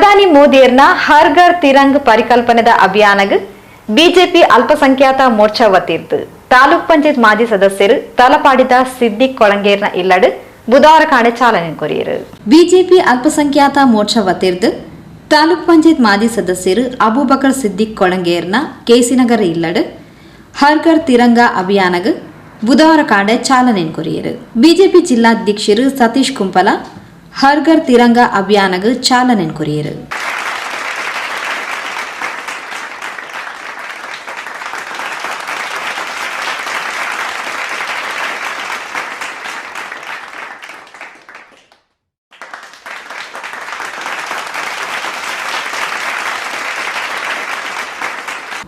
ಪ್ರಧಾನಿ ಮೋದಿಯರ್ನ ಹರ್ ಘರ್ ತಿರಂಗ್ ಪರಿಕಲ್ಪನೆದ ಅಭಿಯಾನಗ್ ಬಿಜೆಪಿ ಅಲ್ಪಸಂಖ್ಯಾತ ಮೋರ್ಚಾ ವತಿರ್ದು ತಾಲೂಕ್ ಪಂಚಾಯತ್ ಮಾಜಿ ಸದಸ್ಯರು ತಲಪಾಡಿದ ಸಿದ್ದಿಕ್ ಕೊಳಂಗೇರ್ನ ಇಲ್ಲಡ್ ಬುಧವಾರ ಕಾಣೆ ಚಾಲನೆ ಕೊರಿಯರು. ಬಿಜೆಪಿ ಅಲ್ಪಸಂಖ್ಯಾತ ಮೋರ್ಚಾ ವತಿರ್ದು ತಾಲೂಕ್ ಪಂಚಾಯತ್ ಮಾಜಿ ಸದಸ್ಯರು ಅಬೂಬಕರ್ ಸಿದ್ದಿಕ್ ಕೊಳಂಗೇರ್ನ ಕೇಸಿನಗರ ಇಲ್ಲಡ್ ಹರ್ ಘರ್ ತಿರಂಗ ಅಭಿಯಾನಗ್ ಬುಧವಾರ ಕಾಡೆ ಚಾಲನೆ ಕೊರಿಯರು. ಬಿಜೆಪಿ ಜಿಲ್ಲಾಧ್ಯಕ್ಷರು ಸತೀಶ್ ಕುಂಪಲ ಹರ್ ಘರ್ ತಿರಂಗ ಅಭಿಯಾನಗ್ ಚಾಲನೆ ಕೊರಿಯರು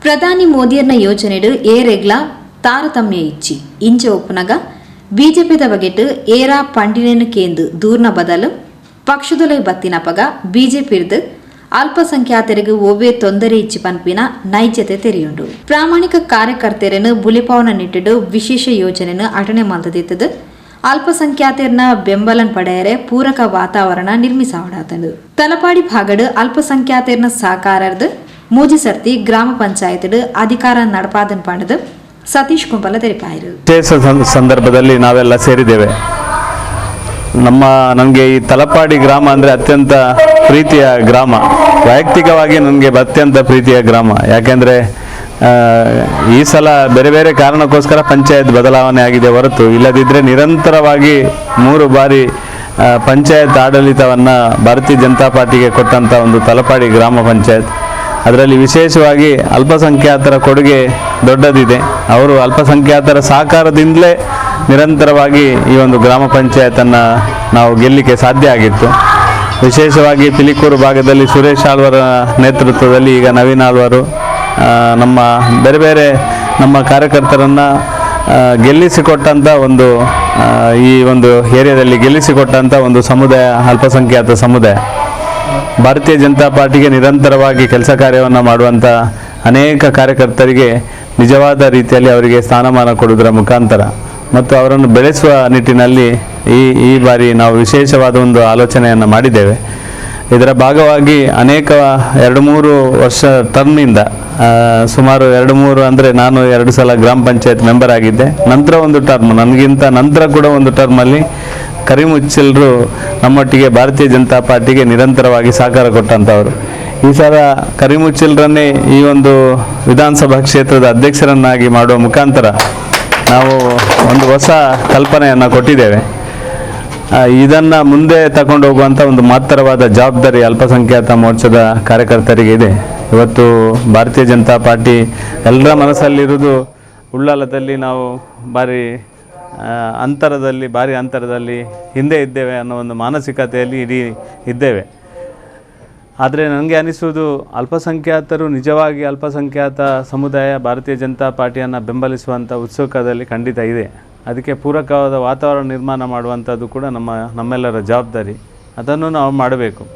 ಪ್ರಧಾನಿ ಮೋದಿಯರ್ನ ಯೋಜನೆಡು ಏರೆಗ್ಲ ತಾರತಮ್ಯ ಇಚ್ಚಿ ಇಂಚೆ ಒಪ್ಪನಗ ಬಿಜೆಪಿದ ಬಗೆಟ್ ಏರಾ ಪಂಡಿನೇನು ಕೇಂದು ದೂರ್ನ ಬದಲು ಪಕ್ಷದೊಲೆ ಬತ್ತಿನಪಗ ಬಿಜೆಪಿರ್ದು ಅಲ್ಪಸಂಖ್ಯಾತರಿಗೆ ಒವ್ವೇ ತೊಂದರೆ ಇಚ್ಚಿ ಪನ್ಪಿನ ನೈಜತೆ ತೆರೆಯುಂಡು ಪ್ರಾಮಾಣಿಕ ಕಾರ್ಯಕರ್ತರನ್ನು ಬುಲಿಪಾವನ ನಿಟ್ಟಿಡು ವಿಶೇಷ ಯೋಜನೆಯನ್ನು ಅಟನೆ ಮಲ್ತದಿತ್ತದು ಅಲ್ಪಸಂಖ್ಯಾತರ್ನ ಬೆಂಬಲನ್ ಪಡೆಯರೆ ಪೂರಕ ವಾತಾವರಣ ನಿರ್ಮಿಸಾವಡಾತಂದು. ತಲಪಾಡಿ ಭಾಗಡು ಅಲ್ಪಸಂಖ್ಯಾತರ್ನ ಸಾಕಾರರ್ದು ಮೂಜಿ ಸರ್ತಿ ಗ್ರಾಮ ಪಂಚಾಯತ್ ಅಧಿಕಾರ ನಡಪಾದನ್ ಪಣದು ಸತೀಶ್ ಕುಂಬಲ ತೆರಿಪಾಯಿರು ಸಂದರ್ಭದಲ್ಲಿ ನಾವೆಲ್ಲ ಸೇರಿದ್ದೇವೆ. ನಮ್ಮ, ನನಗೆ ಈ ತಲಪಾಡಿ ಗ್ರಾಮ ಅಂದರೆ ಅತ್ಯಂತ ಪ್ರೀತಿಯ ಗ್ರಾಮ. ವೈಯಕ್ತಿಕವಾಗಿ ನನಗೆ ಅತ್ಯಂತ ಪ್ರೀತಿಯ ಗ್ರಾಮ. ಯಾಕೆಂದರೆ ಈ ಸಲ ಬೇರೆ ಬೇರೆ ಕಾರಣಕ್ಕೋಸ್ಕರ ಪಂಚಾಯತ್ ಬದಲಾವಣೆ ಆಗಿದೆ ಹೊರತು. ಇಲ್ಲದಿದ್ದರೆ ನಿರಂತರವಾಗಿ ಮೂರು ಬಾರಿ ಪಂಚಾಯತ್ ಆಡಳಿತವನ್ನು ಭಾರತೀಯ ಜನತಾ ಪಾರ್ಟಿಗೆ ಕೊಟ್ಟಂಥ ಒಂದು ತಲಪಾಡಿ ಗ್ರಾಮ ಪಂಚಾಯತ್. ಅದರಲ್ಲಿ ವಿಶೇಷವಾಗಿ ಅಲ್ಪಸಂಖ್ಯಾತರ ಕೊಡುಗೆ ದೊಡ್ಡದಿದೆ. ಅವರು ಅಲ್ಪಸಂಖ್ಯಾತರ ಸಹಕಾರದಿಂದಲೇ ನಿರಂತರವಾಗಿ ಈ ಒಂದು ಗ್ರಾಮ ಪಂಚಾಯತನ್ನು ನಾವು ಗೆಲ್ಲಲಿಕ್ಕೆ ಸಾಧ್ಯ ಆಗಿತ್ತು. ವಿಶೇಷವಾಗಿ ಪಿಲಿಕೂರು ಭಾಗದಲ್ಲಿ ಸುರೇಶ್ ಆಳ್ವರ ನೇತೃತ್ವದಲ್ಲಿ ಈಗ ನವೀನ್ ಆಳ್ವರು ನಮ್ಮ ಬೇರೆ ಬೇರೆ ನಮ್ಮ ಕಾರ್ಯಕರ್ತರನ್ನು ಗೆಲ್ಲಿಸಿಕೊಟ್ಟಂಥ ಒಂದು ಈ ಒಂದು ಏರಿಯಾದಲ್ಲಿ ಗೆಲ್ಲಿಸಿಕೊಟ್ಟಂಥ ಒಂದು ಸಮುದಾಯ, ಅಲ್ಪಸಂಖ್ಯಾತ ಸಮುದಾಯ. ಭಾರತೀಯ ಜನತಾ ಪಾರ್ಟಿಗೆ ನಿರಂತರವಾಗಿ ಕೆಲಸ ಕಾರ್ಯವನ್ನು ಮಾಡುವಂಥ ಅನೇಕ ಕಾರ್ಯಕರ್ತರಿಗೆ ನಿಜವಾದ ರೀತಿಯಲ್ಲಿ ಅವರಿಗೆ ಸ್ಥಾನಮಾನ ಕೊಡುವುದರ ಮುಖಾಂತರ ಮತ್ತು ಅವರನ್ನು ಬೆಳೆಸುವ ನಿಟ್ಟಿನಲ್ಲಿ ಈ ಈ ಬಾರಿ ನಾವು ವಿಶೇಷವಾದ ಒಂದು ಆಲೋಚನೆಯನ್ನು ಮಾಡಿದ್ದೇವೆ. ಇದರ ಭಾಗವಾಗಿ ಅನೇಕ ಎರಡು ಮೂರು ವರ್ಷ ಟರ್ಮ್ನಿಂದ ಸುಮಾರು ಎರಡು ಮೂರು ಅಂದರೆ ನಾನು ಎರಡು ಸಲ ಗ್ರಾಮ ಪಂಚಾಯತ್ ಮೆಂಬರ್ ಆಗಿದ್ದೆ. ನಂತರ ಒಂದು ಟರ್ಮ್, ನನಗಿಂತ ನಂತರ ಕೂಡ ಒಂದು ಟರ್ಮಲ್ಲಿ ಕರಿಮುಚ್ಚಲ್ರು ನಮ್ಮೊಟ್ಟಿಗೆ ಭಾರತೀಯ ಜನತಾ ಪಾರ್ಟಿಗೆ ನಿರಂತರವಾಗಿ ಸಹಕಾರ ಕೊಟ್ಟಂಥವರು. ಈ ಸಲ ಕರಿಮುಚ್ಚಲ್ರನ್ನೇ ಈ ಒಂದು ವಿಧಾನಸಭಾ ಕ್ಷೇತ್ರದ ಅಧ್ಯಕ್ಷರನ್ನಾಗಿ ಮಾಡುವ ಮುಖಾಂತರ ನಾವು ಒಂದು ಹೊಸ ಕಲ್ಪನೆಯನ್ನು ಕೊಟ್ಟಿದ್ದೇವೆ. ಇದನ್ನು ಮುಂದೆ ತಗೊಂಡು ಹೋಗುವಂಥ ಒಂದು ಮಹತ್ತರವಾದ ಜವಾಬ್ದಾರಿ ಅಲ್ಪಸಂಖ್ಯಾತ ಮೋರ್ಚಾದ ಕಾರ್ಯಕರ್ತರಿಗೆ ಇದೆ. ಇವತ್ತು ಭಾರತೀಯ ಜನತಾ ಪಾರ್ಟಿ ಎಲ್ಲರ ಮನಸ್ಸಲ್ಲಿರುವುದು ಉಳ್ಳಾಲದಲ್ಲಿ ನಾವು ಭಾರಿ ಅಂತರದಲ್ಲಿ ಭಾರಿ ಅಂತರದಲ್ಲಿ ಹಿಂದೆ ಇದ್ದೇವೆ ಅನ್ನೋ ಒಂದು ಮಾನಸಿಕತೆಯಲ್ಲಿ ಇಡೀ ಇದ್ದೇವೆ. ಆದರೆ ನನಗೆ ಅನಿಸುವುದು ಅಲ್ಪಸಂಖ್ಯಾತರು ನಿಜವಾಗಿ ಅಲ್ಪಸಂಖ್ಯಾತ ಸಮುದಾಯ, ಭಾರತೀಯ ಜನತಾ ಪಾರ್ಟಿಯನ್ನು ಬೆಂಬಲಿಸುವಂಥ ಉತ್ಸುಕದಲ್ಲಿ ಖಂಡಿತ ಇದೆ. ಅದಕ್ಕೆ ಪೂರಕವಾದ ವಾತಾವರಣ ನಿರ್ಮಾಣ ಮಾಡುವಂಥದ್ದು ಕೂಡ ನಮ್ಮ, ನಮ್ಮೆಲ್ಲರ ಜವಾಬ್ದಾರಿ. ಅದನ್ನು ನಾವು ಮಾಡಬೇಕು.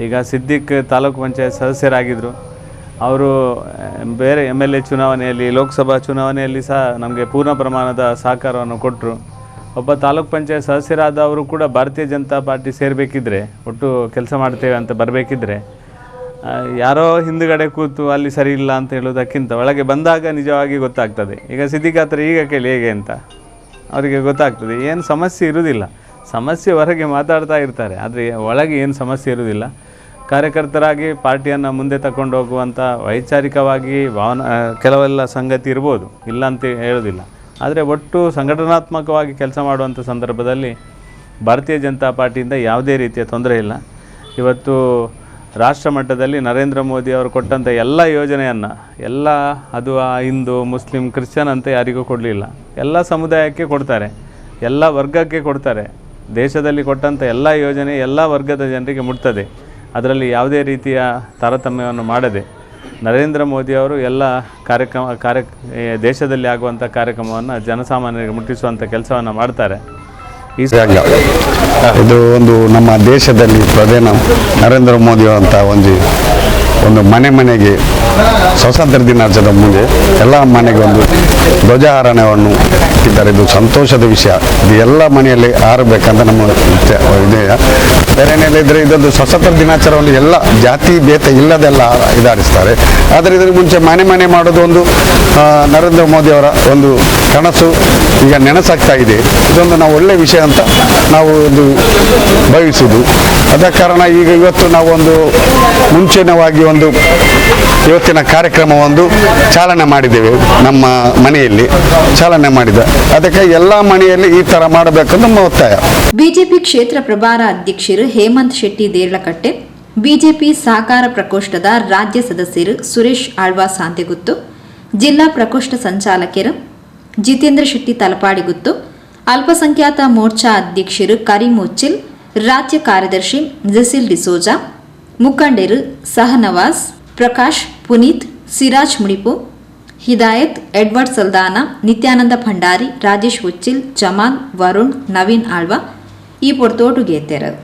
ಈಗ ಸಿದ್ದಿಕ್ ತಾಲೂಕು ಪಂಚಾಯತ್ ಸದಸ್ಯರಾಗಿದ್ದರು ಅವರು ಬೇರೆ ಎಂ ಎಲ್ ಎ ಚುನಾವಣೆಯಲ್ಲಿ, ಲೋಕಸಭಾ ಚುನಾವಣೆಯಲ್ಲಿ ಸಹ ನಮಗೆ ಪೂರ್ಣ ಪ್ರಮಾಣದ ಸಹಕಾರವನ್ನು ಕೊಟ್ಟರು ಒಬ್ಬ ತಾಲೂಕ್ ಪಂಚಾಯತ್ ಸದಸ್ಯರಾದವರು ಕೂಡ ಭಾರತೀಯ ಜನತಾ ಪಾರ್ಟಿ ಸೇರಬೇಕಿದ್ರೆ, ಒಟ್ಟು ಕೆಲಸ ಮಾಡ್ತೇವೆ ಅಂತ ಬರಬೇಕಿದ್ರೆ ಯಾರೋ ಹಿಂದುಗಡೆ ಕೂತು ಅಲ್ಲಿ ಸರಿ ಇಲ್ಲ ಅಂತ ಹೇಳೋದಕ್ಕಿಂತ ಒಳಗೆ ಬಂದಾಗ ನಿಜವಾಗಿ ಗೊತ್ತಾಗ್ತದೆ. ಈಗ ಸಿದ್ಧಿಗಾತ್ರ ಈಗ ಕೇಳಿ ಹೇಗೆ ಅಂತ. ಅವರಿಗೆ ಗೊತ್ತಾಗ್ತದೆ. ಏನು ಸಮಸ್ಯೆ ಇರುವುದಿಲ್ಲ. ಸಮಸ್ಯೆ ಹೊರಗೆ ಮಾತಾಡ್ತಾ ಇರ್ತಾರೆ. ಆದರೆ ಒಳಗೆ ಏನು ಸಮಸ್ಯೆ ಇರುವುದಿಲ್ಲ. ಕಾರ್ಯಕರ್ತರಾಗಿ ಪಾರ್ಟಿಯನ್ನು ಮುಂದೆ ತಗೊಂಡು ಹೋಗುವಂಥ ವೈಚಾರಿಕವಾಗಿ ಭಾವನ ಕೆಲವೆಲ್ಲ ಸಂಗತಿ ಇರ್ಬೋದು. ಇಲ್ಲ ಅಂತ ಹೇಳೋದಿಲ್ಲ. ಆದರೆ ಒಟ್ಟು ಸಂಘಟನಾತ್ಮಕವಾಗಿ ಕೆಲಸ ಮಾಡುವಂಥ ಸಂದರ್ಭದಲ್ಲಿ ಭಾರತೀಯ ಜನತಾ ಪಾರ್ಟಿಯಿಂದ ಯಾವುದೇ ರೀತಿಯ ತೊಂದರೆ ಇಲ್ಲ. ಇವತ್ತು ರಾಷ್ಟ್ರ ಮಟ್ಟದಲ್ಲಿ ನರೇಂದ್ರ ಮೋದಿ ಅವರು ಕೊಟ್ಟಂಥ ಎಲ್ಲ ಯೋಜನೆಯನ್ನು, ಎಲ್ಲ ಅದು ಆ ಹಿಂದೂ, ಮುಸ್ಲಿಂ, ಕ್ರಿಶ್ಚಿಯನ್ ಅಂತ ಯಾರಿಗೂ ಕೊಡಲಿಲ್ಲ. ಎಲ್ಲ ಸಮುದಾಯಕ್ಕೆ ಕೊಡ್ತಾರೆ. ಎಲ್ಲ ವರ್ಗಕ್ಕೆ ಕೊಡ್ತಾರೆ. ದೇಶದಲ್ಲಿ ಕೊಟ್ಟಂಥ ಎಲ್ಲ ಯೋಜನೆ ಎಲ್ಲ ವರ್ಗದ ಜನರಿಗೆ ಮುಟ್ತದೆ. ಅದರಲ್ಲಿ ಯಾವುದೇ ರೀತಿಯ ತಾರತಮ್ಯವನ್ನು ಮಾಡದೆ ನರೇಂದ್ರ ಮೋದಿ ಅವರು ಎಲ್ಲ ಕಾರ್ಯಕ್ರಮ, ಕಾರ್ಯ ದೇಶದಲ್ಲಿ ಆಗುವಂಥ ಕಾರ್ಯಕ್ರಮವನ್ನು ಜನಸಾಮಾನ್ಯರಿಗೆ ಮುಟ್ಟಿಸುವಂಥ ಕೆಲಸವನ್ನು ಮಾಡ್ತಾರೆ. ಈ ಇದು ಒಂದು ನಮ್ಮ ದೇಶದಲ್ಲಿ ಪ್ರಧಾನ ನರೇಂದ್ರ ಮೋದಿ ಅಂತ ಒಂದು ಒಂದು ಮನೆ ಮನೆಗೆ ಸ್ವಾತಂತ್ರ್ಯ ದಿನಾಚರಣೆ ಮುಂದೆ ಎಲ್ಲ ಮನೆಗೆ ಒಂದು ಧ್ವಜಾರೋಹಣವನ್ನು ಇಟ್ಟಿದ್ದಾರೆ. ಇದು ಸಂತೋಷದ ವಿಷಯ. ಇದು ಎಲ್ಲ ಮನೆಯಲ್ಲಿ ಹಾರಬೇಕಂತ ನಮ್ಮ ಇಚ್ಛೆ- ಇದೆಯ ಬೇರೆ ಇದ್ರೆ ಇದೊಂದು ಸ್ವಾತಂತ್ರ್ಯ ದಿನಾಚರಣೆ ಎಲ್ಲ ಜಾತಿ ಭೇದ ಇಲ್ಲದೆಲ್ಲ ಇದಾರಿಸ್ತಾರೆ. ಆದರೆ ಇದರ ಮುಂಚೆ ಮನೆ ಮನೆ ಮಾಡೋದು ಒಂದು ನರೇಂದ್ರ ಮೋದಿ ಅವರ ಒಂದು ಕನಸು ಈಗ ನೆನಸಾಗ್ತಾ ಇದೆ. ಇದೊಂದು ನಾವು ಒಳ್ಳೆಯ ವಿಷಯ ಅಂತ ನಾವು ಒಂದು ಭಾವಿಸುವುದು ಅದ ಕಾರಣ ಈಗ ಇವತ್ತು ನಾವೊಂದು ಮುಂಚಿನವಾಗಿ ಒಂದು ಇವತ್ತಿನ ಕಾರ್ಯಕ್ರಮವೊಂದು ಚಾಲನೆ ಮಾಡಿದ್ದೇವೆ ನಮ್ಮ ಮನೆಯಲ್ಲಿ ಚಾಲನೆ ಮಾಡಿದ. ಅದಕ್ಕೆ ಎಲ್ಲ ಮನೆಯಲ್ಲಿ ಈ ತರ ಮಾಡಬೇಕು ನಮ್ಮ ಒತ್ತಾಯ. ಬಿಜೆಪಿ ಕ್ಷೇತ್ರ ಪ್ರಭಾರ ಅಧ್ಯಕ್ಷರು ಹೇಮಂತ್ ಶೆಟ್ಟಿ ದೇರ್ಲಕಟ್ಟೆ, ಬಿಜೆಪಿ ಸಹಕಾರ ಪ್ರಕೋಷ್ಠದ ರಾಜ್ಯ ಸದಸ್ಯರು ಸುರೇಶ್ ಆಳ್ವಾ ಸಾಂತೆಗುತ್ತು, ಜಿಲ್ಲಾ ಪ್ರಕೋಷ್ಠ ಸಂಚಾಲಕರು ಜಿತೇಂದ್ರ ಶೆಟ್ಟಿ ತಲಪಾಡಿಗುತ್ತು ಅಲ್ಪಸಂಖ್ಯಾತ ಮೋರ್ಚಾ ಅಧ್ಯಕ್ಷರು ಕರೀಂ ಉಚ್ಚಿಲ್ ರಾಜ್ಯ ಕಾರ್ಯದರ್ಶಿ ಜಸಿಲ್ ಡಿಸೋಜಾ, ಮುಖಂಡರು ಸಹನವಾಸ್, ಪ್ರಕಾಶ್, ಪುನೀತ್, ಸಿರಾಜ್ ಮುಡಿಪು ಹಿದಾಯತ್ ಎಡ್ವರ್ಡ್ ಸಲ್ದಾನ, ನಿತ್ಯಾನಂದ ಭಂಡಾರಿ, ರಾಜೇಶ್ ಉಚ್ಚಿಲ್ ಜಮಾಲ್ ವರುಣ್, ನವೀನ್ ಆಳ್ವ ಈ ಪೊರ್ತೋಟು ಗೇತೆರು